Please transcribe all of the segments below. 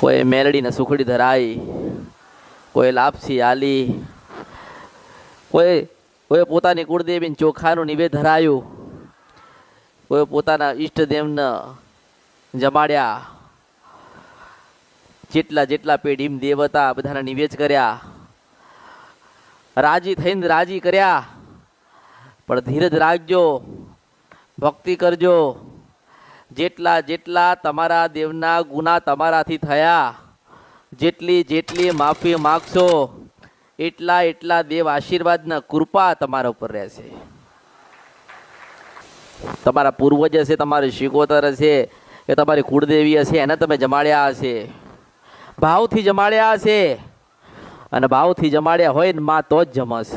કોઈ મેલડીને સુખડી ધરાઈ, કોઈ લાપસી આલી, કોઈ કોઈ પોતાની કુળદેવીને ચોખાનું નિવેદ ધરાયું, કોઈ પોતાના ઈષ્ટદેવને જમાડ્યા, જેટલા જેટલા પેઢીમ દેવતા બધાના નિવેદ કર્યા, રાજી થઈને રાજી કર્યા, પણ ધીરજ રાખજો, ભક્તિ કરજો. જેટલા જેટલા તમારા દેવના ગુના તમારાથી થયા, જેટલી જેટલી માફી માગશો, એટલા એટલા દેવ આશીર્વાદના કૃપા તમારા ઉપર રહેશે. તમારા પૂર્વજ હશે, તમારી શિકોતર હશે કે તમારી કુળદેવી હશે, એને તમે જમાડ્યા હશે. ભાવથી જમાડ્યા હશે. અને ભાવથી જમાડ્યા હોય ને માં તો જ જમસ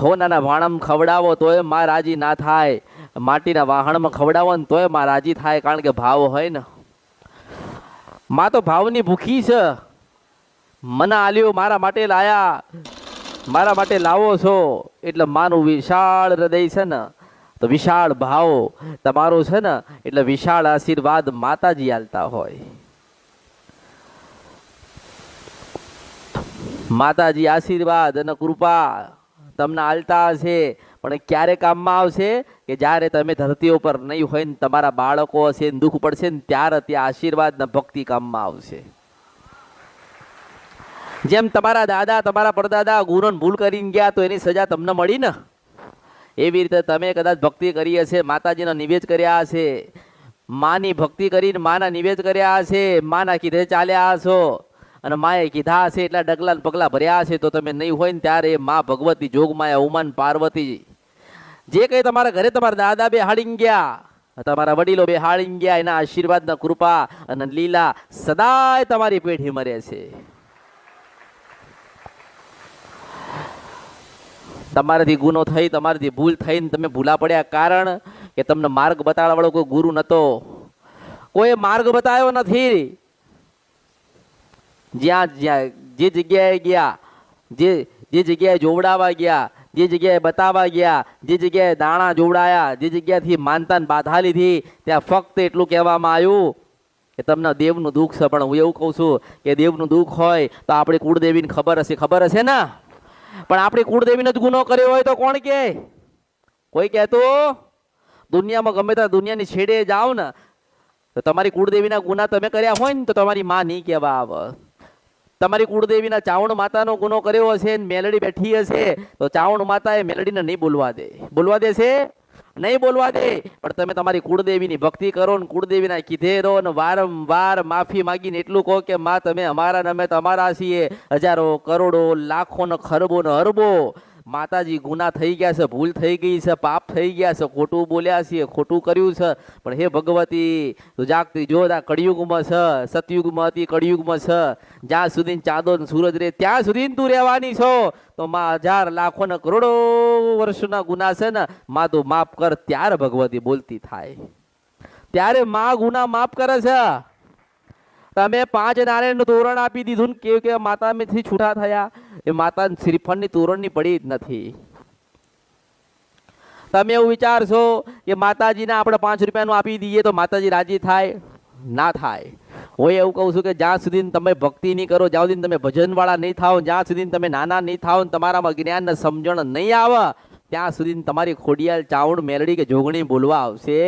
હો નાના ભાણમ ખવડાવો તોયમાં રાજી ના થાય. માટીના વાહણમાં ખવડાવો ને તોયમાં રાજી થાય કારણ કે ભાવ હોય ને. માં તો ભાવની ભૂખી છે. મને આલ્યો, મારા માટે લાયા. મારા માટે લાવો છો. એટલે માનું વિશાળ હૃદય છે ને. તો વિશાળ ભાવ તમારો છે ને. એટલે વિશાળ આશીર્વાદ માતાજી આલતા હોય. માતાજી આશીર્વાદ અને કૃપા તમને આલતા હશે. પણ ક્યારે કામમાં આવશે કે જ્યારે તમે ધરતી ઉપર નહીં હોય ને તમારા બાળકો હશે ને દુઃખ પડશે ને ત્યારે ત્યાં આશીર્વાદ ને ભક્તિ કામમાં આવશે. જેમ તમારા દાદા, તમારા પરદાદા ગુરુને ભૂલ કરીને ગયા તો એની સજા તમને મળી ને? એવી રીતે તમે કદાચ ભક્તિ કરી હશે, માતાજીનો નિવેદ કર્યા હશે, માની ભક્તિ કરીને માના નિવેદ કર્યા હશે માના કીધે ચાલ્યા હશો અને માએ કીધા હશે એટલા ડગલા પગલા ભર્યા હશે તો તમે નહીં હોય ને ત્યારે મા ભગવતી જોગમાયા ઉમાન પાર્વતી જે કંઈ તમારા ઘરે તમારા દાદા બે હાળી ગયા, તમારા વડીલો બે હાળી ગયા, એના આશીર્વાદના કૃપા અને લીલા સદાય તમારી પેઢી મરે છે. તમારાથી ગુનો થઈ, તમારાથી ભૂલ થઈને તમે ભૂલા પડ્યા કારણ કે તમને માર્ગ બતાવવા વાળો કોઈ ગુરુ નહોતો કોઈ માર્ગ બતાવ્યો નથી. જ્યાં જ્યાં જે જગ્યાએ ગયા, જે જે જગ્યાએ જોવડાવવા ગયા, જે જગ્યાએ બતાવવા ગયા, જે જગ્યાએ દાણા જોવડાયા, જે જગ્યાથી માનતાને બાધા લીધી, ત્યાં ફક્ત એટલું કહેવામાં આવ્યું કે તમને દેવનું દુઃખ છે, પણ હું એવું કહું છું કે દેવનું દુઃખ હોય તો આપણી કુળદેવીને ખબર હશે ખબર હશે ને? પણ આપણી કુળદેવીને જ ગુનો કર્યો હોય તો કોણ કે કોઈ કહેતું દુનિયામાં ગમે ત્યાં દુનિયાની છેડે જાઓ ને, તો તમારી કુળદેવીના ગુના તમે કર્યા હોય ને, તો તમારી માં નહીં કહેવા આવે. તમારી કુળદેવીના ચાવણ માતાનો ગુનો કર્યો હશે મેલડી બેઠી હશે, તો ચાવણ માતાએ મેલડીને નહીં બોલવા દે. બોલવા દેશે નહીં બોલવા દે. પણ તમે તમારી કુળદેવીની ભક્તિ કરો ને કુળદેવીના કીધે રહો ને વારંવાર માફી માગીને એટલું કહો કે, માં, તમે અમારા ને અમે તમારા છીએ. હજારો કરોડો લાખો ને ખરબો ને અરબો માતાજી ગુના થઈ ગયા છે, ભૂલ થઈ ગઈ છે, પાપ થઈ ગયા છે, ખોટું બોલ્યા છીએ, ખોટું કર્યું છે. પણ હે ભગવતી, તું જાગતી જો આ કળિયુગમાં છે, સતયુગમાં હતી, કળિયુગમાં છે. જ્યાં સુધી ચાંદો સૂરજ રે, ત્યાં સુધી તું રહેવાની છો. તો માં હજાર લાખો ને કરોડો વર્ષના ગુના છે ને, માં તું માફ કર, ત્યારે ભગવતી બોલતી થાય. ત્યારે માં ગુના માફ કરે છે. તમે પાંચ નારાયણનું તોરણ આપી દીધું ને કેવું કે માતામાંથી છૂટા થયા, એ માતા શ્રીફળની તોરણની પડી જ નથી. તમે એવું વિચારશો કે માતાજીને આપણે પાંચ રૂપિયાનું આપી દઈએ તો માતાજી રાજી થાય? ના થાય. હું એવું કહું છું કે જ્યાં સુધી તમે ભક્તિ નહીં કરો, જ્યાં સુધી તમે ભજનવાળા નહીં થાઓ, જ્યાં સુધી તમે નાના નહીં થાઓ તમારામાં જ્ઞાન સમજણ નહીં આવે, ત્યાં સુધી તમારી ખોડિયાલ ચાવણ મેલડી કે જોગણી બોલવા આવશે.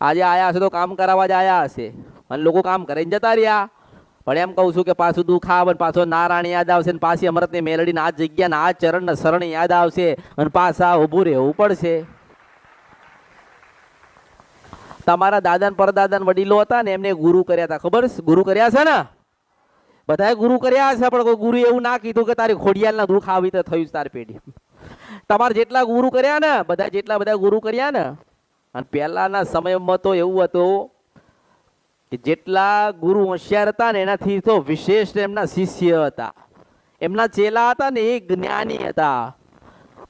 આજે આયા હશે તો કામ કરાવવા જ આયા હશે. અને લોકો કામ કરીને જતા રહ્યા. પણ એમ કહું છું કે પાછું દુઃખ આવે પાછો નારાયણ યાદ આવશે ને પાછી અમૃતની મેલડીને આ જગ્યાને આ ચરણને શરણ યાદ આવશે અને પાછા ઊભું રહેવું પડશે. તમારા દાદા પરદાદા વડીલો હતા ને એમને ગુરુ કર્યા હતા. ખબર? ગુરુ કર્યા છે ને? બધાએ ગુરુ કર્યા છે, પણ કોઈ ગુરુ એવું ના કીધું કે તારી ખોડિયાલના દુઃખ આવી તો થયું તાર પેઢી તમારે જેટલા ગુરુ કર્યા ને, બધા જેટલા બધા ગુરુ કર્યા ને અને પહેલાંના સમયમાં તો એવું હતું કે જેટલા ગુરુ હોશિયાર હતા ને એનાથી તો વિશેષ એમના શિષ્ય હતા. એમના ચેલા હતા ને એ જ્ઞાની હતા.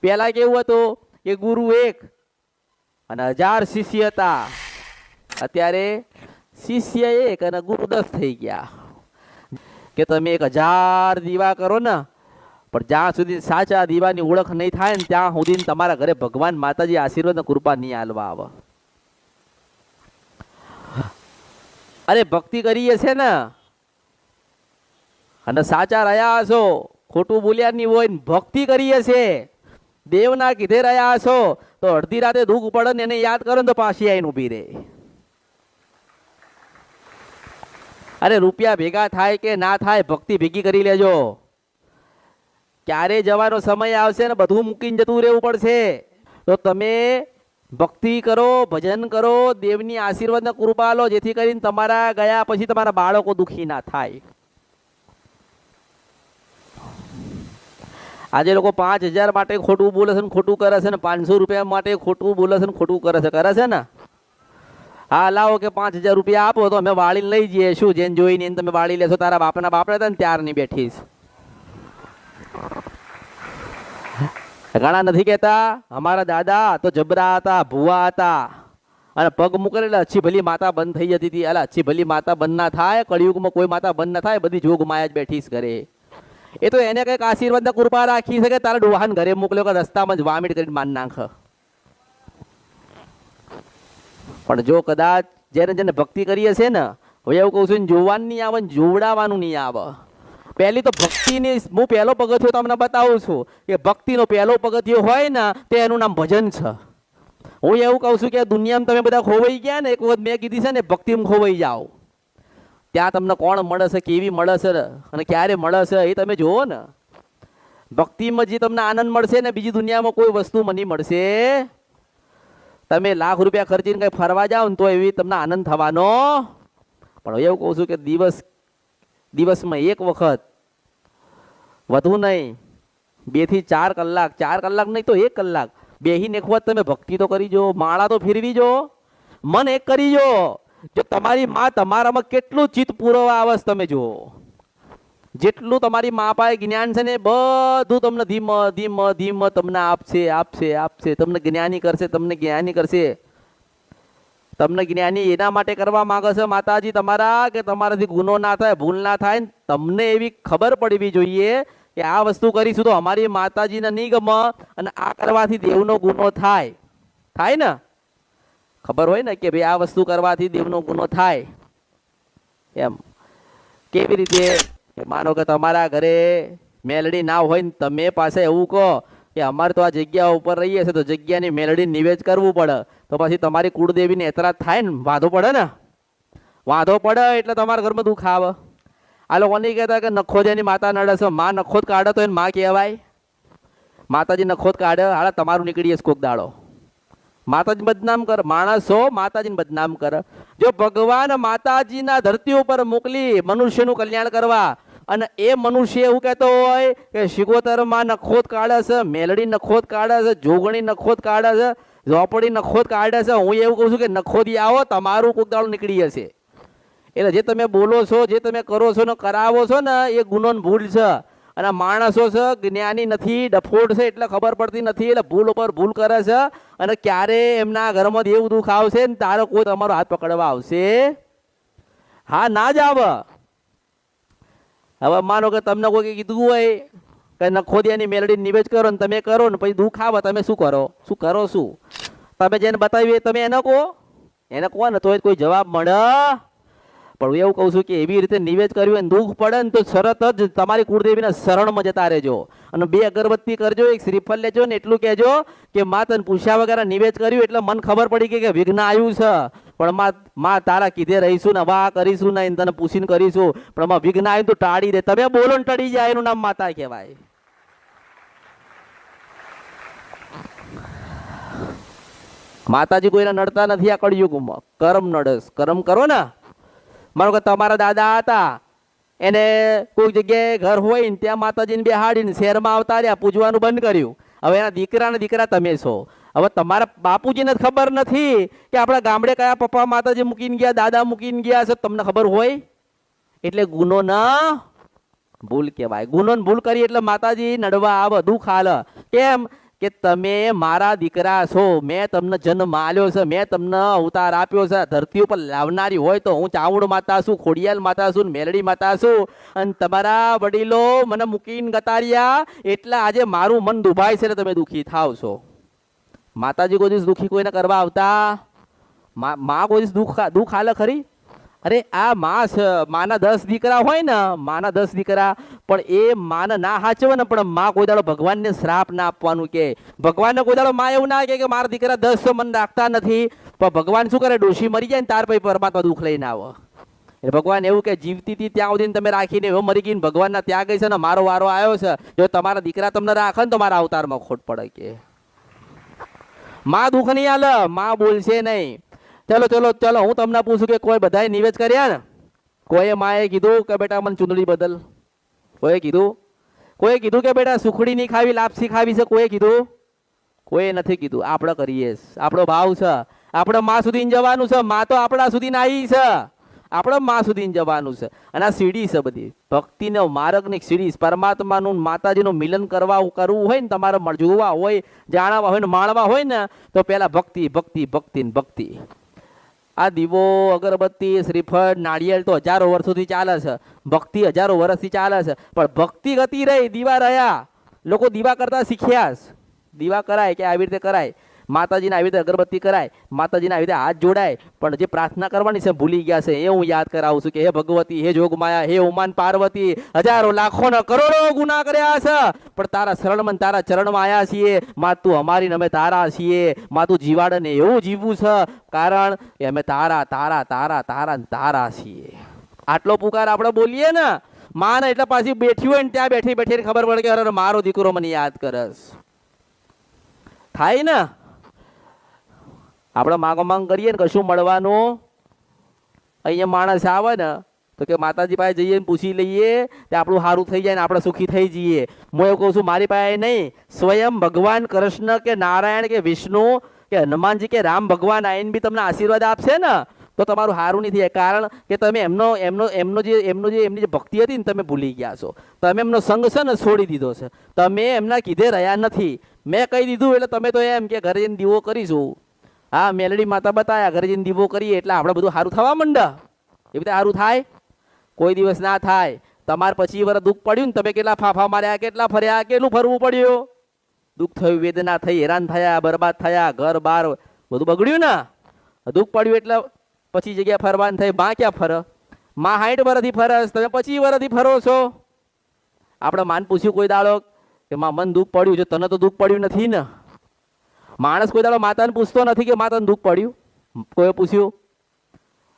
પહેલાં કેવું હતું કે ગુરુ એક અને હજાર શિષ્ય હતા. અત્યારે શિષ્ય એક અને ગુરુ દસ થઈ ગયા. કે તમે એક હજાર દીવા કરો ને પણ જ્યાં સુધી સાચા દીવાની ઓળખ નહીં થાય ને ત્યાં સુધી તમારા ઘરે ભગવાન માતાજી આશીર્વાદ કૃપા નહીં આલવા આવે. અરે ભક્તિ કરીએ છે ને. અને સાચા રહ્યા હશો, ખોટું બોલ્યા નહીં હોય ભક્તિ કરીએ છે. દેવના કીધે રહ્યા હશો, તો અડધી રાતે દુઃખ પડે ને એને યાદ કરો ને તો પાછી આવીને ઊભી રહે. અરે રૂપિયા ભેગા થાય કે ના થાય, ભક્તિ ભેગી કરી લેજો. ક્યારે જવાનો સમય આવશે ને બધું મૂકીને જતું રહેવું પડશે. તો તમે ભક્તિ કરો, ભજન કરો, દેવની આશીર્વાદ ને કૃપા લો, જેથી કરીને તમારા ગયા પછી તમારા બાળકો દુખી ના થાય. આજે લોકો પાંચ હજાર માટે ખોટું બોલે છે ને ખોટું કરે છે ને પાંચસો રૂપિયા માટે ખોટું બોલે છે ને ખોટું કરે છે કરે છે ને? હા, લાવો કે પાંચ હજાર રૂપિયા આપો તો અમે વાળીને લઈ જઈએ. શું, જેને જોઈને તમે વાળી લેશો, તારા બાપના બાપને હતા ને ત્યાર નહીં બેઠીશ ઘણા નથી કહેતા. અમારા દાદા તો જબરા હતા, ભુવા હતા. અને પગ મૂકે એટલે અચ્છી ભલી માતા બંધ થઈ જતી હતી. એટલે અચ્છી ભલી માતા બંધ ના થાય, કળિયુગમાં કોઈ માતા બંધ ના થાય, બધી જોગ માયા જ બેઠીશ ઘરે. એ તો એને કંઈક આશીર્વાદ ને કૃપા રાખી શકે, તારે ડોહાન ઘરે મોકલ્યો કે રસ્તામાં જ વામિટ કરીને માન નાખ. પણ જો કદાચ જેને જેને ભક્તિ કરીએ છે ને, હવે એવું કહું છું જોવાનું નહીં આવે જોવડાવવાનું નહીં આવે. પહેલી તો ભક્તિની હું પહેલો પગથિયો તમને બતાવું છું કે ભક્તિનો પહેલો પગથિયો હોય ને, તે એનું નામ ભજન છે. હું એવું કહું છું કે દુનિયામાં તમે બધા ખોવાઈ ગયા ને, એક વખત મેં કીધી છે ને, ભક્તિમાં ખોવાઈ જાઓ. ત્યાં તમને કોણ મળે છે કેવી મળે છે અને ક્યારે મળે છે એ તમે જુઓ ને. ભક્તિમાં જે તમને આનંદ મળશે ને, બીજી દુનિયામાં કોઈ વસ્તુ મને મળશે. તમે લાખ રૂપિયા ખર્ચીને કંઈ ફરવા જાઓ ને, તો એવી તમને આનંદ થવાનો. પણ એવું કહું છું કે દિવસ, દિવસમાં એક વખત વધુ નહીં. બેથી ચાર કલાક ચાર કલાક નહીં તો એક કલાક. બેહીને એક વખત તમે ભક્તિ તો કરી જો, માળા તો ફેરવી જો, મન એક કરી જો. જો તમારી માં તમારામાં કેટલું ચિત્ત પૂરવા આવે તમે જુઓ. જેટલું તમારી મા પાસે જ્ઞાન છે ને, બધું તમને ધીમ ધીમ ધીમ તમને આપશે આપશે આપશે. તમને જ્ઞાની કરશે, તમને જ્ઞાની કરશે. તમને જ્ઞાની એના માટે કરવા માંગે છે માતાજી તમારા, કે તમારાથી ગુનો ના થાય, ભૂલ ના થાય તમને એવી ખબર પડવી જોઈએ કે આ વસ્તુ કરીશું તો અમારી માતાજીને નહીં ગમે અને આ કરવાથી દેવનો ગુનો થાય. થાય ને? ખબર હોય ને કે ભાઈ આ વસ્તુ કરવાથી દેવનો ગુનો થાય? એમ. કેવી રીતે? માનો કે તમારા ઘરે મેલડી ના હોય ને તમે પાસે એવું કહો કે અમારે તો આ જગ્યા ઉપર રહીએ છીએ, તો જગ્યાની મેલડી નિવેદ કરવું પડે. તો પછી તમારી કુળદેવીને એતરાજ થાય ને? વાંધો પડે ને? વાંધો પડે એટલે તમારા ઘરમાં દુઃખ આવે. આ લોકો નહીં કહેતા કે નખો એની માતા નડે છે. માં નખોદ કાઢે તો એને માં કહેવાય. માતાજી નખોદ કાઢે. હાલા, તમારું નીકળીએ કોક દાડો. માતાજી બદનામ કર. માણસો માતાજીને બદનામ કર. જો ભગવાન માતાજીના ધરતી ઉપર મોકલી મનુષ્યનું કલ્યાણ કરવા અને એ મનુષ્ય એવું કહેતો હોય કે શિગોતરમાં નખોદ કાઢે છે, મેલડી નખોદ કાઢે છે, જોગણી નખોદ કાઢે છે, ઝોપડી નખોદ કાઢે છે. હું એવું કહું છું કે નખોદી આવો તમારું કોક નીકળી જશે એટલે જે તમે બોલો છો, જે તમે કરો છો ને કરાવો છો ને, એ ગુનો ભૂલ છે. અને માણસો છે, જ્ઞાની નથી, ડફોડ છે એટલે ખબર પડતી નથી, એટલે ભૂલ ઉપર ભૂલ કરે છે. અને ક્યારે એમના ઘરમાં એવું દુઃખ આવશે ને, તારો કોઈ તમારો હાથ પકડવા આવશે? હા, ના જ આવે. હવે માનો કે તમને કોઈ કીધું હોય, કે નખોદિયાની મેલડી નિવેજ કરો ને તમે કરો ને, પછી દુઃખ આવે, તમે શું કરો? શું કરો શું? તમે જેને બતાવ્યું તમે એને કહો. એને કહો ને તો કોઈ જવાબ મળે. પણ હું એવું કહું છું કે એવી રીતે નિવેદ કર્યું હોય દુઃખ પડે ને તો સરત જ તમારી કુળદેવીના શરણમાં જતા રહેજો. અને બે અગરબત્તી કરજો, એક શ્રીફળ લેજો ને એટલું કહેજો કે મા તને પૂછ્યા વગર નિવેદ કર્યું એટલે મને ખબર પડી ગઈ કે વિઘ્ન આવ્યું છે. પણ માં માં તારા કીધે રહીશું ને વા કરીશું ને તને પૂછીને કરીશું. પણ માં વિઘ્ન આવ્યું તો ટાળી દે. તમે બોલો ને ટળી જાય, એનું નામ માતા કહેવાય. માતાજી કોઈને નડતા નથી આ કળિયુગમાં. કર્મ નડસ કર્મ કરો ને. માનો કે તમારા દાદા હતા. એને કોઈ જગ્યાએ ઘર હોય ને ત્યાં માતાજીને બેહાડીને શહેરમાં આવતા રહ્યા, પૂજવાનું બંધ કર્યું. હવે એના દીકરા દીકરા તમે છો. હવે તમારા બાપુજીને ખબર નથી કે આપણા ગામડે કયા પપ્પા માતાજી મૂકીને ગયા, દાદા મૂકીને ગયા છે, તમને ખબર હોય? એટલે ગુનો ના ભૂલ કહેવાય. ગુનો ભૂલ કરી એટલે માતાજી નડવા આવે, દુઃખ ખાલ કેમ? કે તમે મારા દીકરા છો, મેં તમને જન્મ આલ્યો છે, મેં તમને અવતાર આપ્યો છે. ધરતી ઉપર લાવનારી હોય તો હું ચાવડ માતા છું, ખોડિયાલ માતા છું મેલડી માતા છું. અને તમારા વડીલો મને મૂકીને ગતાર્યા એટલે આજે મારું મન દુભાય છે એટલે તમે દુઃખી થાવ છો. માતાજી કોઈ દુઃખી કોઈને કરવા આવતા? મા મા કોઈ દિવસ દુઃખ દુઃખ હાલે ખરી? અરે, આ માસ માના દસ દીકરા હોય ને, માના દસ દીકરા, પણ એ માને ના હાચવે ને, પણ માં કોઈ દાડો ભગવાનને શ્રાપ ના આપવાનું કે. ભગવાનને કોઈ દાડો માં એવું ના કે મારા દીકરા દસ મન રાખતા નથી. પણ ભગવાન શું કરે? ડોશી મરી જાય ને, તાર પછી પરમાત્મા દુઃખ લઈને આવે. એટલે ભગવાન એવું કે, જીવતી હતી ત્યાં સુધી તમે રાખીને એવો મરી ગઈને ભગવાનના ત્યાં ગઈ છે ને, મારો વારો આવ્યો છે. જો તમારા દીકરા તમને રાખે ને, તો મારા અવતારમાં ખોટ પડે કે. માં દુઃખ નહીં આલે, માં બોલશે નહીં. ચલો ચલો ચલો, હું તમને પૂછું કે કોઈ બધાએ નિવેદ કર્યા ને? કોઈએ માએ કીધું કે બેટા મને ચૂંદડી બદલ? કોઈએ કીધું? કોઈએ કીધું કે બેટા સુખડી નહીં ખાવી, લાપસી ખાવી છે? કોઈએ કીધું? કોઈએ નથી કીધું. આપણે કરીએ આપણો ભાવ છે. આપણે માં સુધી જવાનું છે. માં તો આપણા સુધી આવી છે. આપણે માં સુધી જવાનું છે. અને આ સીડી છે બધી. ભક્તિનો માર્ગની સીડી પરમાત્માનું માતાજીનું મિલન કરવા કરવું હોય ને, તમારે જોવા હોય, જાણવા હોય ને, માણવા હોય ને, તો પહેલાં ભક્તિ ભક્તિ ભક્તિ ભક્તિ. આ દીવો અગરબત્તી, શ્રીફળ, નાળિયેર તો હજારો વર્ષોથી ચાલે છે. ભક્તિ હજારો વર્ષથી ચાલે છે. પણ ભક્તિ ગતિ રહી, દીવા રહ્યા. લોકો દીવા કરતા શીખ્યા દીવા કરાય કે આવી રીતે કરાય? માતાજીને આવી રીતે અગરબત્તી કરાય, માતાજીને આવી રીતે હાથ જોડાય, પણ જે પ્રાર્થના કરવાની છે, ભૂલી ગયા છે, એ હું યાદ કરાવું છું કે હે ભગવતી, હે જોગમાયા, હે ઉમાન પાર્વતી, હજારો લાખો કરોડો ગુના કર્યા છે. પણ તારા શરણમાં તારા ચરણમાં આવ્યા છીએ. માં તું અમારી અમે તારા છીએ. માં તું જીવાડને એવું જીવવું છે. કારણ કે અમે તારા તારા તારા તારા તારા છીએ. આટલો પુકાર આપણે બોલીએ ને, માને એટલે પાછી બેઠી હોય ને ત્યાં બેઠી બેઠી ખબર પડે કે અરે મારો દીકરો મને યાદ કરસ થાય ને? આપણે માંગો માંગ કરીએ ને કશું મળવાનું? અહીંયા માણસ આવે ને, તો કે માતાજી પાસે જઈએ ને પૂછી લઈએ, તે આપણું સારું થઈ જાય ને આપણે સુખી થઈ જઈએ. હું એવું કહું છું, મારી પાસે નહીં. સ્વયં ભગવાન કૃષ્ણ કે નારાયણ કે વિષ્ણુ કે હનુમાનજી કે રામ ભગવાન આવીને બી તમને આશીર્વાદ આપશે ને, તો તમારું સારું નહીં થાય. કારણ કે તમે એમનો એમનો એમનો જે એમનો જે, એમની જે ભક્તિ હતી ને તમે ભૂલી ગયા છો. તમે એમનો સંગ છે ને છોડી દીધો છે. તમે એમના કીધે રહ્યા નથી. મેં કહી દીધું એટલે તમે તો એમ કે ઘરે જઈને દીવો કરીશું. હા, મેલડી માતા બતાયા, ઘરે જઈને દીવો કરીએ એટલે આપણે બધું સારું થવા માંડે. એ રીતે સારું થાય? કોઈ દિવસ ના થાય. તમારે પછી વર દુઃખ પડ્યું ને તમે કેટલા ફાફા માર્યા, કેટલા ફર્યા, કેટલું ફરવું પડ્યું? દુઃખ થયું, વેદના થઈ, હેરાન થયા, બરબાદ થયા, ઘર બાર, બધું બગડ્યું ને? દુઃખ પડ્યું એટલે પછી જગ્યા ફરવાનું થઈ, માં ક્યાં ફર? માં હાઈઠ વરથી ફરસ તમે પછી વરથી ફરો છો? આપણે માન પૂછ્યું કોઈ દાડો કે, માં, મન દુઃખ પડ્યું છે, તને તો દુઃખ પડ્યું નથી ને? માણસ કોઈ દાડો માતાને પૂછતો નથી કે માતાને દુઃખ પડ્યું? કોઈએ પૂછ્યું?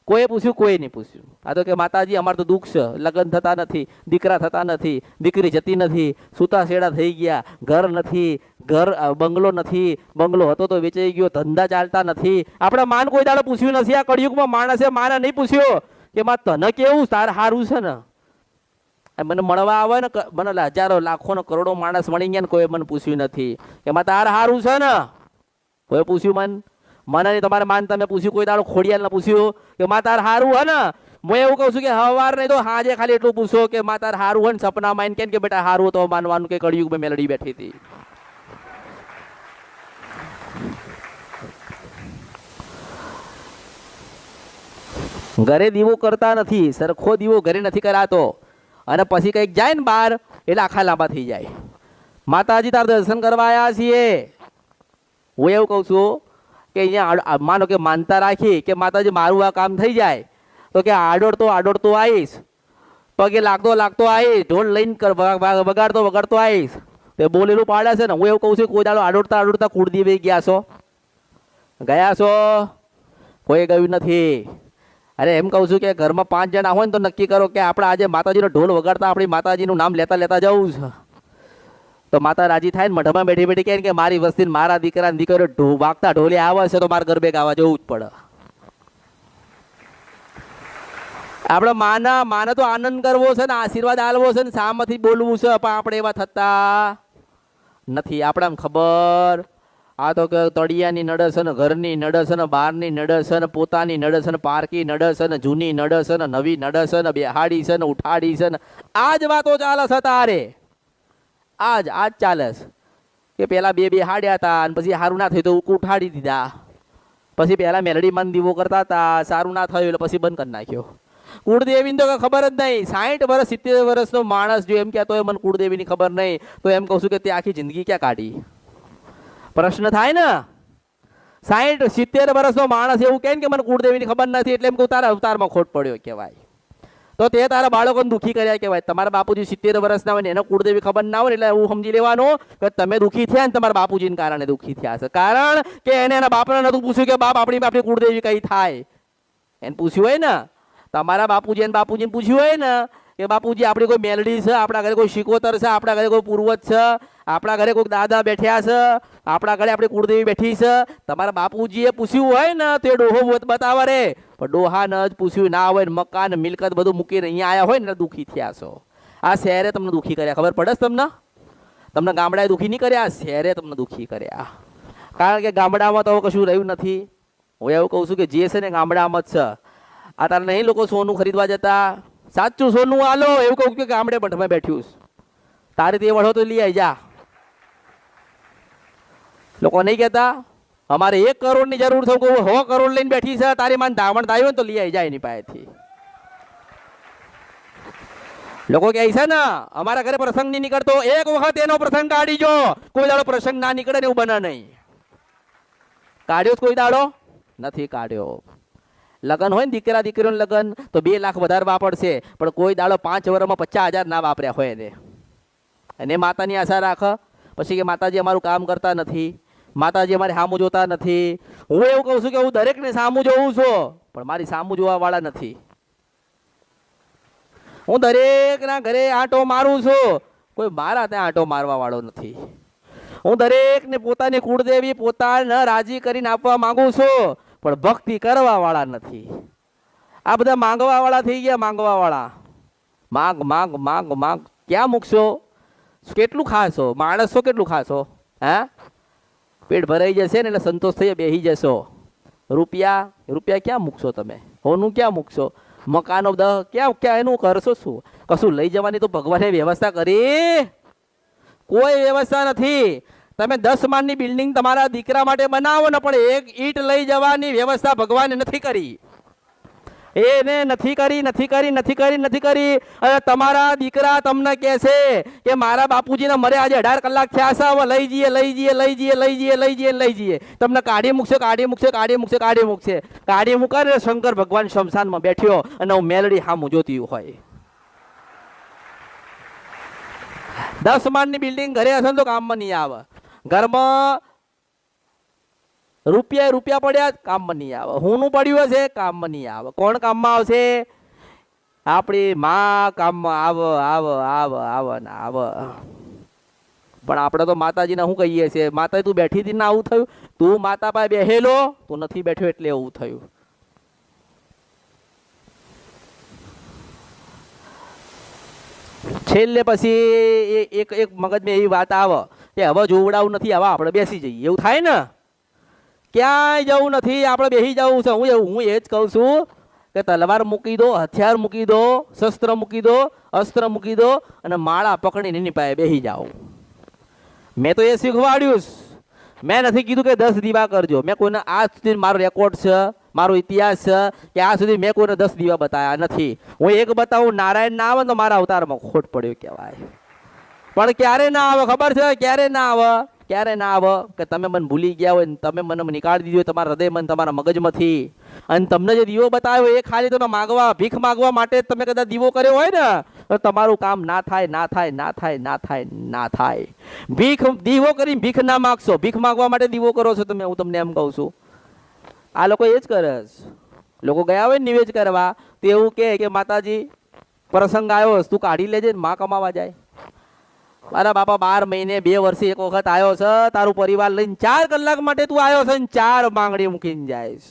કોઈએ પૂછ્યું? કોઈ નહીં પૂછ્યું? આ તો કે માતાજી, અમારે તો દુઃખ છે. લગ્ન થતા નથી, દીકરા થતા નથી, દીકરી જતી નથી, સૂતા શેડા થઈ ગયા, ઘર નથી, ઘર બંગલો નથી, બંગલો હતો તો વેચાઈ ગયો, ધંધા ચાલતા નથી. આપણે માન કોઈ દાડો પૂછ્યું નથી. આ કળિયુગમાં માણસે માને નહીં પૂછ્યો કે માં, તને કેવું? તાર સારું છે ને? મને મળવા આવે ને મને હજારો લાખો કરોડો માણસ મળી ગયા ને કોઈ મને પૂછ્યું નથી કે માં, તાર સારું છે ને? કોઈ પૂછ્યું મન, મને નહીં, તમારે માન તમે પૂછ્યું, કોઈ દાડો ખોડિયાલ પૂછ્યું કે માં, તાર સારું હે ને? હું એવું કહું છું કે હવાર નહીં તો હાજે ખાલી એટલું પૂછો કે માં, તાર હારું હોય ને? સપના માઇન કેમ કે, બેટા સારું તો માનવાનું કે કળિયુગ મેલડી બેઠી હતી. ઘરે દીવો કરતા નથી, સરખો દીવો ઘરે નથી કરાતો. અને પછી કંઈક જાય ને બહાર, એટલે આખા લાંબા થઈ જાય. માતાજી તાર દર્શન કરવા આવ્યા છીએ. હું એવું કહું છું કે અહીંયા માનો કે માનતા રાખી કે માતાજી, મારું આ કામ થઈ જાય, તો કે આડોડતો આડોડતો આવીશ, પગે લાગતો લાગતો આવીશ, ઢોલ લઈને વગાડતો વગાડતો આવીશ. તે બોલેલું પાડે છે ને, હું એવું કહું છું, કોઈ દાડો આડોડતા આડોડતા કુળદેવી ગયા છો? ગયા છો? કોઈ ગયું નથી. અરે એમ કહું છું કે ઘરમાં પાંચ જણા હોય ને તો નક્કી કરો કે આપણે આજે માતાજીનો ઢોલ વગાડતા આપણી માતાજીનું નામ લેતા લેતા જવું છે. તો માતા રાજી થાય ને મઢમાં બેઠી બેઠી કહે કે મારી વસ્તી મારા દીકરા દીકરો વાગતા ઢોલે આવે છે તો મારે ગરબે ગાવા જવું જ પડે આપણે માના માને તો આનંદ કરવો છે ને આશીર્વાદ આલવો છે ને સામથી બોલવું છે પણ આપણે એવા થતા નથી આપણે ખબર આ તો તળિયાની નડસ ને ઘરની નડસ ને બહારની નડસ ને પોતાની નડસ ને પારકી નડસ ને જૂની નડસ ને નવી નડસ ને બેહાડી છે ને ઉઠાડી છે ને આ જ વાતો ચાલે છે તારે આજ આજ ચાલે કે પહેલાં બે બે હાડ્યા હતા અને પછી સારું ના થયું તો ઉઠાડી દીધા. પછી પહેલાં મેલડી મન દીવો કરતા હતા, સારું ના થયું એટલે પછી બંધ કરી નાખ્યો. કુળદેવીને તો ખબર જ નહીં. સાઠ વર્ષ, સિત્તેર વર્ષનો માણસ જો એમ કહેતો હોય મને કુળદેવીની ખબર નહીં. તો એમ કહું છું કે તે આખી જિંદગી ક્યાં કાઢી? પ્રશ્ન થાય ને? સાઠ સિત્તેર વર્ષનો માણસ એવું કહે કે મને કુળદેવીની ખબર નથી એટલે એમ કહું તારા અવતારમાં ખોટ પડ્યો કહેવાય. તો તે તારા બાળકોને દુઃખી કર્યા કહેવાય. તમારા બાપુજી સિત્તેર વર્ષના હોય ને એને કુળદેવી ખબર ના હોય એટલે એવું સમજી લેવાનું કે તમે દુઃખી થયા ને તમારા બાપુજીને કારણે દુઃખી થયા છે કારણ કે એને એના બાપને નતું પૂછ્યું કે બાપ આપણી આપણી કુળદેવી કઈ થાય. એને પૂછ્યું હોય ને? તમારા બાપુજી એને બાપુજીને પૂછ્યું હોય ને? કે બાપુજી, આપણી કોઈ મેલડી છે? આપણા ઘરે કોઈ શિકોતર છે? આપણા ઘરે કોઈ પૂર્વજ છે? આપણા ઘરે કોઈ દાદા બેઠ્યા છે? આપણા ઘરે આપણી કુળદેવી બેઠી છે? તમારા બાપુજીએ પૂછ્યું હોય ને, તે ડોહો બત- બતાવે રે. પણ ડોહા ન જ પૂછ્યું, ના હોય ને મકાન, મિલકત બધું મૂકીને અહીંયા આવ્યા હોય ને દુઃખી થયા છો. આ શહેરે તમને દુઃખી કર્યા. ખબર પડે છે તમને? તમને ગામડાએ દુઃખી નહીં કર્યા? શહેરે તમને દુઃખી કર્યા. કારણ કે ગામડામાં તો કશું રહ્યું નથી. હું એવું કહું છું કે જે છે ને ગામડામાં જ છે. આ તારે નહીં લોકો સોનું ખરીદવા જતા? સાચું સોનું આલો, એવું કહું કે ગામડે બંધમાં બેઠ્યું તારે તે વળો તો લઈ આવી લોકો નહીં કહેતા, અમારે એક કરોડની જરૂર હું કહું સો કરોડ લઈને બેઠી છે, તારી માન ધામણ થાય તો લઈ આવી જાય એની પાસેથી. લોકો કહે છે ને, અમારા ઘરે પ્રસંગ નહીં નીકળતો, એક વખત એનો પ્રસંગ કાઢી જો. કોઈ દાડો પ્રસંગ ના નીકળે ને એવું બને નહીં. કાઢ્યો કોઈ દાડો? નથી કાઢ્યો. લગન હોય ને દીકરા દીકરીનું લગ્ન, તો બે લાખ વધારે વાપરશે. પણ કોઈ દાડો પાંચ વર્ષમાં પચાસ હજાર ના વાપર્યા હોય એને. અને માતાની આશા રાખ. પછી કે માતાજી અમારું કામ કરતા નથી. માતાજી અમારે સામું જોતા નથી. હું એવું કહું છું કે હું દરેકને સામું જોઉં છું, પણ મારી સામું જોવાવાળા નથી. હું દરેકના ઘરે આંટો મારું છું. કોઈ મારા ત્યાં આંટો મારવા વાળો નથી. હું દરેકને પોતાની કુળદેવી પોતાને રાજી કરીને આપવા માગું છું. પણ ભક્તિ કરવા વાળા નથી. આ બધા માંગવા વાળા થઈ ગયા માંગવા વાળા માંગ માંગ માંગ માંગ. ક્યાં મૂકશો? કેટલું ખાશો? માણસો કેટલું ખાશો? હે? પેટ ભરાઈ જશે ને એટલે સંતોષ થઈ બેસી જશો. રૂપિયા રૂપિયા ક્યાં મૂકશો તમે? હોનું ક્યાં મૂકશો? મકાનો દહ ક્યાં ક્યાં એનું કરશો શું? કશું લઈ જવાની તો ભગવાને વ્યવસ્થા કરી? કોઈ વ્યવસ્થા નથી. તમે દસ માળની બિલ્ડિંગ તમારા દીકરા માટે બનાવો ને પણ એક ઈંટ લઈ જવાની વ્યવસ્થા ભગવાને નથી કરી. એને નથી કરી નથી કરી નથી કરી નથી કરી. અને તમારા દીકરા તમને કહે છે કે મારા બાપુજીને મરે આજે અઢાર કલાક થયા છે, હવે લઈ જઈએ લઈ જઈએ લઈ જઈએ લઈ જઈએ લઈ જઈએ લઈ જઈએ. તમને કાઢી મૂકશે કાઢી મૂકશે કાઢી મૂકશે કાઢી મૂકશે. કાઢી મૂકે શંકર ભગવાન શમશાનમાં બેઠ્યો અને હું મેલડી હામું જોતી હોય. દસ માળની બિલ્ડિંગ ઘરે હશે તો કામમાં નહીં આવે. ઘરમાં રૂપિયા રૂપિયા પડ્યા કામમાં નહીં આવે. હુંનું પડ્યું હશે કામમાં નહીં આવે. કોણ કામમાં આવશે? આપણી માં કામમાં આવ આવ આવ આવ ને આવ. પણ આપણે તો માતાજીને શું કહીએ છીએ? માતા તું બેઠી હતી ને આવું થયું? તું માતા પાસે બેહેલો? તું નથી બેઠ્યો એટલે એવું થયું. છેલ્લે પછી એક એક મગજમાં એવી વાત આવે. કે હવે જોવડાવું નથી, હવે આપણે બેસી જઈએ. એવું થાય ને? ક્યાંય જવું નથી, આપણે બેસી જવું છે. હું એવું, હું એ જ કહું છું કે તલવાર મૂકી દો, હથિયાર મૂકી દો, શસ્ત્ર મૂકી દો, અસ્ત્ર મૂકી દો અને માળા પકડીને એની પાસે બેસી જાઓ. મેં તો એ શીખવાડ્યું. મેં નથી કીધું કે દસ દીવા કરજો. મેં કોઈને આજ સુધી મારો રેકોર્ડ છે, મારો ઇતિહાસ છે, કે આ સુધી મેં કોઈને દસ દીવા બતાવ્યા નથી. હું એક બતાવું, નારાયણ ના આવે તો મારા અવતારમાં ખોટ પડ્યો કહેવાય. પણ ક્યારે ના આવે, ખબર છે? ક્યારે ના આવે? ક્યારે ના આવે? કે તમે મને ભૂલી ગયા હોય તમે મને નીકાળી દીધું હોય તમારા હૃદય મન તમારા મગજમાંથી. અને તમને જે દીવો બતાવ્યો એ ખાલી તમે માગવા, ભીખ માગવા માટે તમે કદાચ દીવો કર્યો હોય ને, તો તમારું કામ ના થાય ના થાય ના થાય ના થાય ના થાય. ભીખ, દીવો કરી ભીખ ના માગશો. ભીખ માગવા માટે દીવો કરો છો તમે, હું તમને એમ કહું છું. આ લોકો એ જ કરે લોકો ગયા હોય નિવેદ કરવા, તો એવું કે માતાજી, પ્રસંગ આવ્યો, તું કાઢી લેજે માં કમાવા જાય. મારા બાપા, બાર મહિને બે વર્ષે એક વખત આવ્યો છે, તારું પરિવાર લઈને ચાર કલાક માટે તું આવ્યો છે ચાર માંગણી મૂકીને જાયશ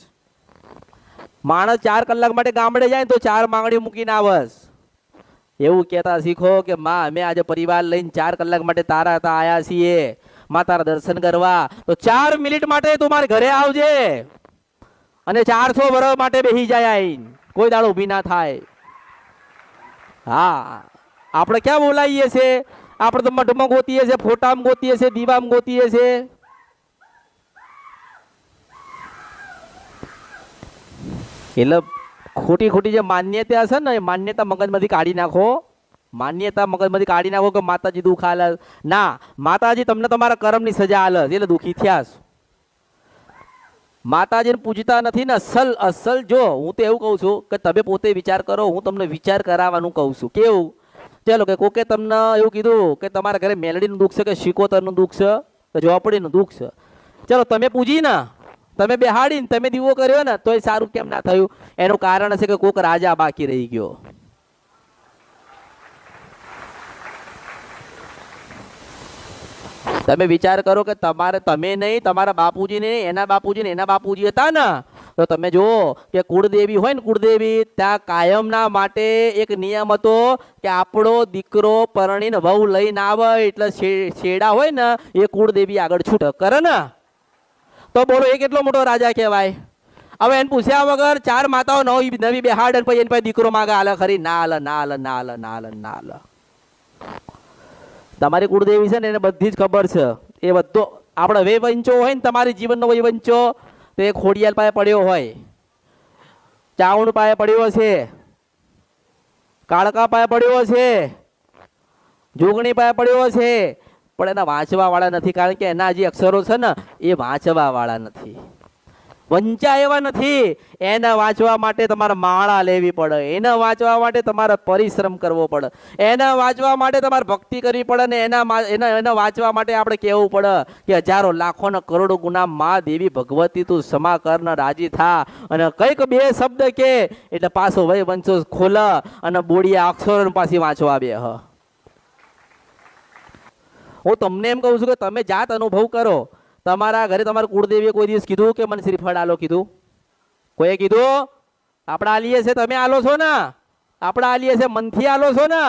માણસ ચાર કલાક માટે ગામડે જાય તો ચાર માંગણી મૂકીને આવસ એવું કહેતા શીખો કે માં, અમે આજે પરિવાર લઈને ચાર કલાક માટે તારા હતા આવ્યા છીએ. માં, તારા દર્શન કરવા. તો ચાર મિનિટ માટે તું મારે ઘરે આવજે. અને ચારસો વર્ષ માટે બેસી જાય આઈને. કોઈ દાડો ઊભી ના થાય. હા, આપણે ક્યાં બોલાવીએ છીએ? આપણે તો મઠમાં ગોતીએ છીએ, ફોટામાં ગોતીએ છીએ, દીવામાં ગોતીએ છીએ. એટલે ખોટી ખોટી જે માન્યતા છે ને, એ માન્યતા મગજમાંથી કાઢી નાખો. માન્યતા મગજમાંથી કાઢી નાખો કે માતાજી દુઃખ હાલ ના, માતાજી તમને તમારા કર્મની સજા હાલ એટલે દુઃખી થયા માતાજીને પૂજતા નથી ને, અસલ અસલ જો, હું તો એવું કહું છું કે તમે પોતે વિચાર કરો, હું તમને વિચાર કરાવવાનું કહું છું. કેવું? ચાલો કે, કોકે તમને એવું કીધું કે તમારા ઘરે મેલડીનું દુઃખ છે કે શિકોતરનું દુઃખ છે કે ઝોપડીનું દુઃખ છે? ચલો, તમે પૂજી ને તમે બેહાડીને, તમે દીવો કર્યો ને તોય સારું કેમ ના થયું? એનું કારણ હશે કે કોક રાજા બાકી રહી ગયો. તમે વિચાર કરો કે તમારે, તમે નહીં, તમારા બાપુજી નહીં, એના બાપુજી ને એના બાપુજી હતા ને તો તમે જુઓ કે કુળદેવી હોય ને કુળદેવી, ત્યાં કાયમના માટે એક નિયમ હતો કે આપણો દીકરો પરણીને વહુ લઈને આવે, એટલે શેડા હોય ને, એ કુળદેવી આગળ છૂટક કરે ને. તો બોલો, એ કેટલો મોટો રાજા કહેવાય? હવે એને પૂછ્યા વગર ચાર માતાઓ નવી નવી બેહાડ અને પછી એની પાસે દીકરો માગે આલે ખરી ના આલે ના આલે ના આલે ના આલે ના આલે તમારી કુળદેવી છે ને, એને બધી જ ખબર છે. એ બધો, આપણે વે વંચો હોય ને, તમારી જીવનનો વય વંચો તો એ ખોડિયાલ પાસે પડ્યો હોય. ચાવણ પાસે પડ્યો છે. કાળકા પાસે પડ્યો છે. જોગણી પાસે પડ્યો છે. પણ એના વાંચવા વાળા નથી, કારણ કે એના જે અક્ષરો છે ને, એ વાંચવા વાળા નથી. વંચા એવા નથી. એને વાંચવા માટે તમારે માળા લેવી પડે. એને વાંચવા માટે તમારે પરિશ્રમ કરવો પડે. એને વાંચવા માટે તમારે ભક્તિ કરવી પડે ને એના એના, એને વાંચવા માટે આપણે કહેવું પડે કે હજારો લાખો ને કરોડો ગુના મા દેવી ભગવતી તું ક્ષમા કર રાજી થા. અને કંઈક બે શબ્દ કે, એટલે પાછો વય વંચો ખોલ અને બોડિયા અક્ષરો પાછી વાંચવા બે હું તમને એમ કહું છું કે તમે જાત અનુભવ કરો. તમારા ઘરે તમારા કુળદેવીએ કોઈ દિવસ કીધું કે મને શ્રીફળ આલો કીધું? કોઈએ કીધું? આપણે આલીએ છે, તમે આલો છો ને? આપણે આલીએ છે, મનથી આલો છો ને?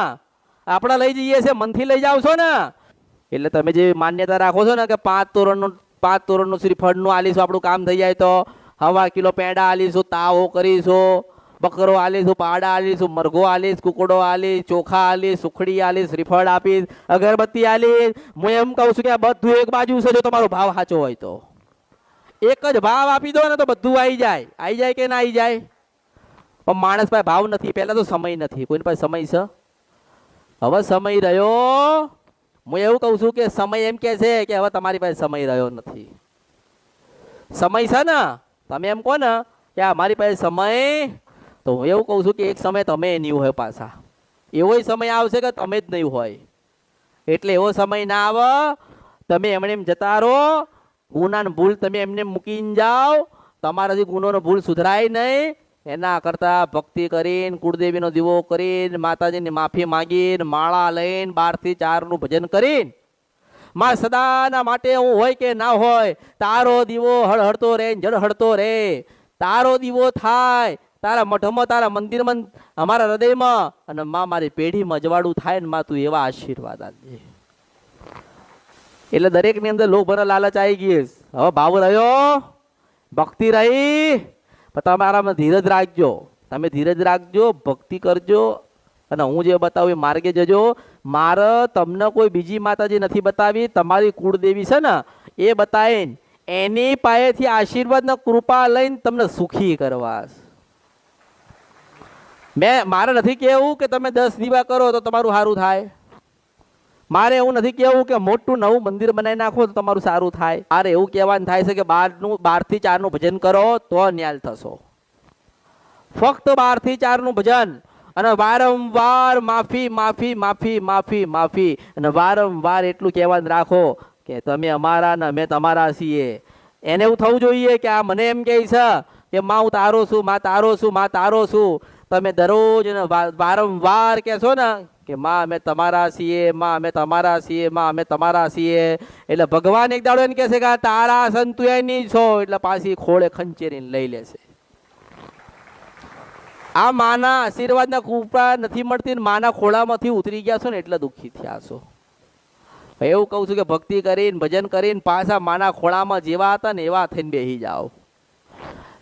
આપણે લઈ જઈએ છે, મનથી લઈ જાવ છો ને? એટલે તમે જે માન્યતા રાખો છો ને કે પાંચ તોરણનું પાંચ તોરણનું શ્રીફળનું આલીશું, આપણું કામ થઈ જાય તો હવા કિલો પેંડા આલીશું, તાવો કરીશું. બકરો આલીશું પાડા આલીશું મરઘો આલીશ કુકડો આલીશ ચોખા આલીશ સુખડી આલીશ શ્રીફળ આપીશ અગરબત્તી આલીશ હું એમ કહું છું કે આ બધું એક બાજુ છે, જો તમારો ભાવ સાચો હોય તો. એક જ ભાવ આપી દો ને તો બધું આવી જાય. આવી જાય કે ના આવી જાય? પણ માણસ પાસે ભાવ નથી, પહેલાં તો સમય નથી. કોઈની પાસે સમય છે? હવે સમય રહ્યો. હું એવું કહું છું કે સમય એમ કે છે કે હવે તમારી પાસે સમય રહ્યો નથી. સમય છે ને? તમે એમ કહો ને કે અમારી મારી પાસે સમય તો હું એવું કહું છું કે એક સમય તમે નહીં હોય પાછા. એવો સમય આવશે કે તમે જ નહીં હોય. એટલે એવો સમય ના આવે, તમે એમણે એમ જતા રહો, ગુનાને ભૂલ તમે એમને મૂકીને જાઓ તમારાથી ગુનોનો ભૂલ સુધરાય નહીં. એના કરતાં ભક્તિ કરીને, કુળદેવીનો દીવો કરીને, માતાજીની માફી માગીને, માળા લઈને, બારથી ચારનું ભજન કરીને. માં સદાના માટે હું હોય કે ના હોય, તારો દીવો હળહળતો રહે ને રહે. તારો દીવો થાય તારા મઠમાં તારા મંદિરમાં અમારા હૃદયમાં અને માં મારી પેઢીમાં અજવાળું થાય ને માં તું એવા આશીર્વાદ આપજે એટલે દરેકની અંદર લોભ ભરા લાલચ આવી ગઈ. હવે ભાવ રહ્યો, ભક્તિ રહી તમારામાં ધીરજ રાખજો તમે ધીરજ રાખજો, ભક્તિ કરજો અને હું જે બતાવું એ માર્ગે જજો મારે તમને કોઈ બીજી માતાજી નથી બતાવી, તમારી કુળદેવી છે ને, એ બતાવીને એની પાસેથી આશીર્વાદ ને કૃપા લઈને તમને સુખી કરવા છે. મેં, મારે નથી કહેવું કે તમે દસ દીવા કરો તો તમારું સારું થાય. મારે એવું નથી કહેવું કે મોટું નવું મંદિર બનાવી નાખો તો તમારું સારું થાય. મારે એવું કહેવાનું થાય છે કે બારનું, બારથી ચારનું ભજન કરો તો ન્યાલ થશો. ફક્ત બારથી ચારનું ભજન અને વારંવાર માફી માફી માફી માફી માફી અને વારંવાર એટલું કહેવાનું રાખો કે તમે અમારા ને અમે તમારા છીએ. એને એવું થવું જોઈએ કે આ મને એમ કહે છે કે માં હું તારો છું માં તારો છું માં તારો છું તમે દરરોજ વારંવાર કહેશો ને કે, માં, અમે તમારા છીએ, માં, અમે તમારા છીએ, માં, અમે તમારા છીએ. એટલે ભગવાન એક દાડો એને કહેશે કે તારા સંતુ એની છો. એટલે પાછી ખોળે ખંચેરીને લઈ લેશે. આ માના આશીર્વાદના કૃપા નથી મળતી માના ખોળામાંથી ઉતરી ગયા છો ને એટલે દુઃખી થયા છો. એવું કહું છું કે ભક્તિ કરીને, ભજન કરીને પાછા માના ખોળામાં જેવા હતા ને એવા થઈને બેસી જાઓ.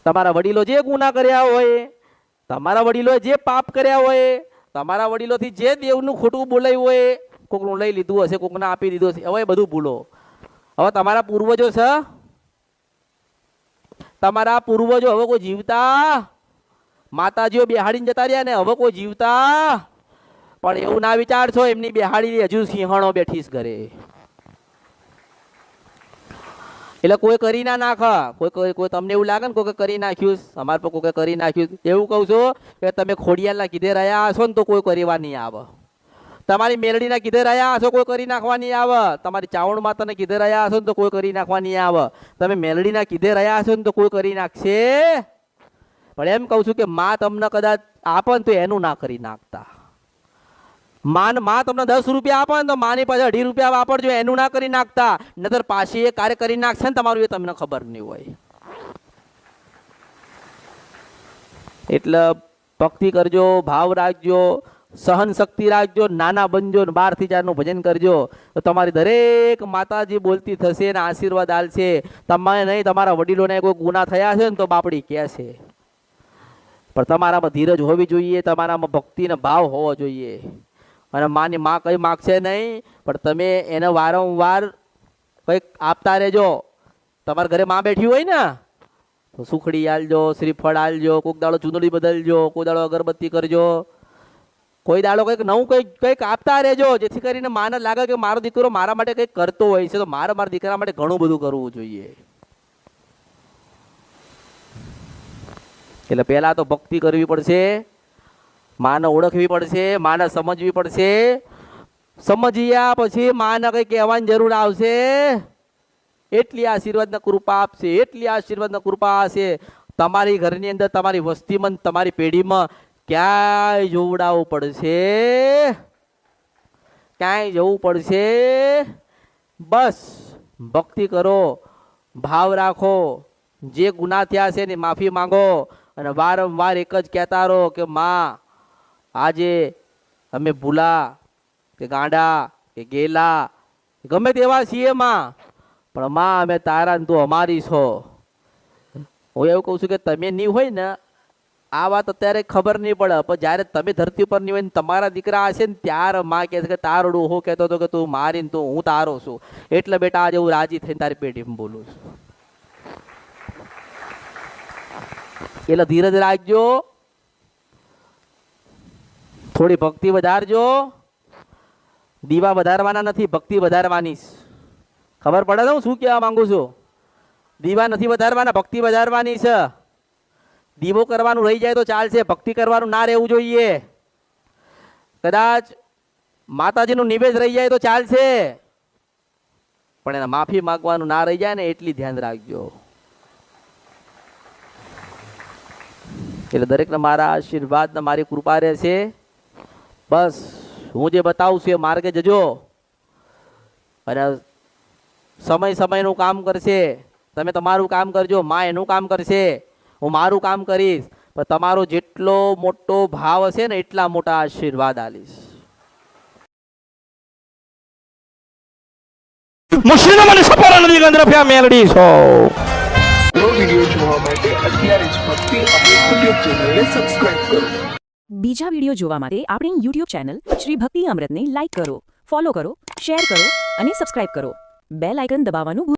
તમારા વડીલો જે ગુના કર્યા હોય, તમારા વડીલોએ જે પાપ કર્યા હોય, તમારા વડીલોથી જે દેવનું ખોટું બોલાયું હોય, કોકનું લઈ લીધું હશે, કોકને આપી દીધું હશે, હવે બધું ભૂલો. હવે તમારા પૂર્વજો છે? તમારા પૂર્વજો હવે કોઈ જીવતા? માતાજીઓ બેહાડીને જતા રહ્યા ને હવે કોઈ જીવતા? પણ એવું ના વિચારશો, એમની બેહાડી હજુ સિંહણો બેઠીશ ઘરે. એટલે કોઈ કરી ના નાખ. કોઈ કોઈ તમને એવું લાગે ને કોઈ કરી નાખ્યું અમારે પર કોઈ કરી નાખ્યું એવું કહું છું કે તમે ખોડિયાલના કીધે રહ્યા હશો ને તો કોઈ કરવા નહીં આવે. તમારી મેલડીના કીધે રહ્યા હશો કોઈ કરી નાખવા નહીં આવે. તમારી ચાવણ માતાને કીધે રહ્યા હશો ને તો કોઈ કરી નાખવા નહીં આવે. તમે મેલડીના કીધે રહ્યા હશો ને તો કોઈ કરી નાખશે. પણ એમ કહું છું કે મા તમને કદાચ આપે ને તો એનું ના કરી નાખતા. માનમાં તમને દસ રૂપિયા આપો ને તો માની પાસે અઢી રૂપિયા વાપરજો, એનું ના કરી નાખતા. નતર પાછી એ કાર્ય કરી નાખશે ને તમારું એ તમને ખબર નહીં હોય. એટલે ભક્તિ કરજો, ભાવ રાખજો, સહન શક્તિ રાખજો, નાના બનજો ને બારથી ચારનું ભજન કરજો. તો તમારી દરેક માતાજી બોલતી થશે ને આશીર્વાદ આલશે. તમારે નહીં, તમારા વડીલોને કોઈ ગુના થયા છે ને તો બાપડી કહેશે પણ તમારામાં ધીરજ હોવી જોઈએ, તમારામાં ભક્તિનો ભાવ હોવો જોઈએ. અને માની, માં કંઈ માગશે નહીં, પણ તમે એને વારંવાર કંઈક આપતા રહેજો. તમારા ઘરે માં બેઠી હોય ને, તો સુખડી આલજો, શ્રીફળ આલજો કોઈક દાડો ચૂંદડી બદલજો, કોઈ દાડો અગરબત્તી કરજો. કોઈ દાડો કંઈક નવું કંઈક કંઈક આપતા રહેજો, જેથી કરીને માને લાગે કે મારો દીકરો મારા માટે કંઈક કરતો હોય છે, તો મારે મારા દીકરા માટે ઘણું બધું કરવું જોઈએ. એટલે પહેલાં તો ભક્તિ કરવી પડશે. માને ઓળખવી પડશે, માને સમજવી પડશે. સમજ્યા પછી માને કંઈ કહેવાની જરૂર આવશે? એટલી આશીર્વાદના કૃપા આપશે, એટલી આશીર્વાદના કૃપા હશે. તમારી ઘરની અંદર, તમારી વસ્તીમાં તમારી પેઢીમાં ક્યાંય જોવડાવવું પડશે? ક્યાંય જવું પડશે? બસ, ભક્તિ કરો, ભાવ રાખો. જે ગુના થયા છે ને માફી માંગો અને વારંવાર એક જ કહેતા રહો કે, માં આજે અમે ભૂલા કે ગાંડા કે ગેલા ગમે તેવા છીએ માં પણ માં, અમે તારા તું અમારી છો. હું એવું કહું છું કે તમે નહીં હોય ને, આ વાત અત્યારે ખબર નહીં પડે, પણ જ્યારે તમે ધરતી ઉપર નહીં હોય ને, તમારા દીકરા હશે ને, ત્યારે માં કહે છે કે તારડું, હું કહેતો હતો કે તું મારી ને તું, હું તારો છું. એટલે બેટા, આજે હું રાજી થઈને તારી પેઢીમાં બોલું છું. એટલે ધીરજ રાખજો. થોડી ભક્તિ વધારજો. દીવા વધારવાના નથી, ભક્તિ વધારવાની. ખબર પડે ને હું શું કહેવા માંગુ છું? દીવા નથી વધારવાના, ભક્તિ વધારવાની છે. દીવો કરવાનું રહી જાય તો ચાલશે, ભક્તિ કરવાનું ના રહેવું જોઈએ. કદાચ માતાજીનું નિવેદ રહી જાય તો ચાલશે. પણ એને માફી માંગવાનું ના રહી જાય ને એટલી ધ્યાન રાખજો. એટલે દરેકને મારા આશીર્વાદ મારી કૃપા રહેશે. બસ હું જે બતાવું છું એ માર્ગે જજો. અને સમય સમયનું કામ કરશે. તમે તમારું કામ કરજો માં એનું કામ કરશે. હું મારું કામ કરીશ પણ તમારો જેટલો મોટો ભાવ હશે ને એટલા મોટા આશીર્વાદ આલીશ. મુશ્રીનો મને સપોરા નદી ગંદ્રફ્યા મેલડી છો વીડિયો જોવા માટે અત્યારે જ ભક્તિ અમૃત યુટ્યુબ ચેનલને સબસ્ક્રાઇબ કરો. બીજા વીડિયો જોવા માટે આપણી યુટ્યુબ ચેનલ શ્રી ભક્તિ અમૃતને લાઇક કરો ફોલો કરો શેર કરો અને સબસ્ક્રાઇબ કરો. Bell icon દબાવવાનું